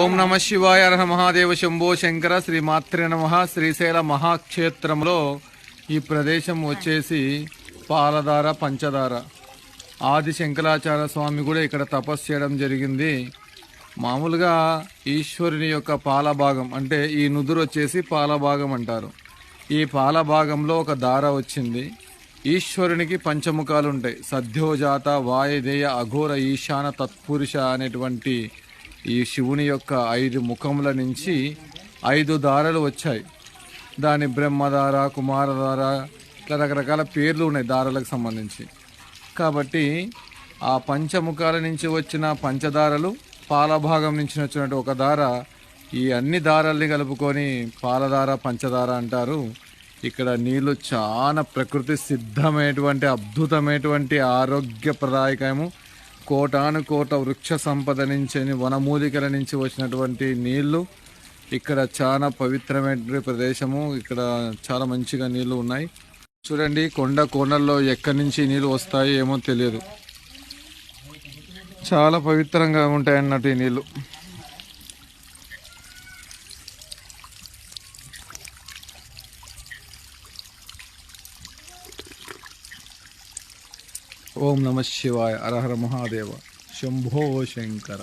ఓం నమ శివాయ అర్హ మహాదేవ శంభో శంకర శ్రీ మాత్రే నమ. శ్రీశైల మహాక్షేత్రంలో ఈ ప్రదేశం వచ్చేసి పాలధార పంచదార ఆది శంకరాచార్య స్వామి కూడా ఇక్కడ తపస్సు చేయడం జరిగింది. మామూలుగా ఈశ్వరుని యొక్క పాలభాగం అంటే ఈ నుదురు వచ్చేసి పాలభాగం అంటారు. ఈ పాలభాగంలో ఒక దార వచ్చింది. ఈశ్వరునికి పంచముఖాలు ఉంటాయి సద్యోజాత వాయుదేయ అఘోర ఈశాన తత్పురుష అనేటువంటి ఈ శివుని యొక్క ఐదు ముఖముల నుంచి ఐదు దారలు వచ్చాయి. దాని బ్రహ్మధార కుమారధార ఇట్లా రకరకాల పేర్లు ఉన్నాయి దారాలకు సంబంధించి. కాబట్టి ఆ పంచముఖాల నుంచి వచ్చిన పంచదారలు పాలభాగం నుంచి వచ్చినట్టు ఒక దార ఈ అన్ని దారాల్ని కలుపుకొని పాలధార పంచదార అంటారు. ఇక్కడ నీళ్ళు చాలా ప్రకృతి సిద్ధమైనటువంటి అద్భుతమైనటువంటి ఆరోగ్యప్రదాయకము. కోటాను కోట వృక్ష సంపద నుంచి వనమూలికల నుంచి వచ్చినటువంటి నీళ్ళు. ఇక్కడ చాలా పవిత్రమైన ప్రదేశము. ఇక్కడ చాలా మంచిగా నీళ్ళు ఉన్నాయి. చూడండి కొండ కోనల్లో ఎక్కడి నుంచి నీళ్ళు వస్తాయి ఏమో తెలియదు. చాలా పవిత్రంగా ఉంటాయి అన్నట్టు ఈ నీళ్ళు ఓం నమ శివాయ అరహర మహాదేవ శంభో శంకర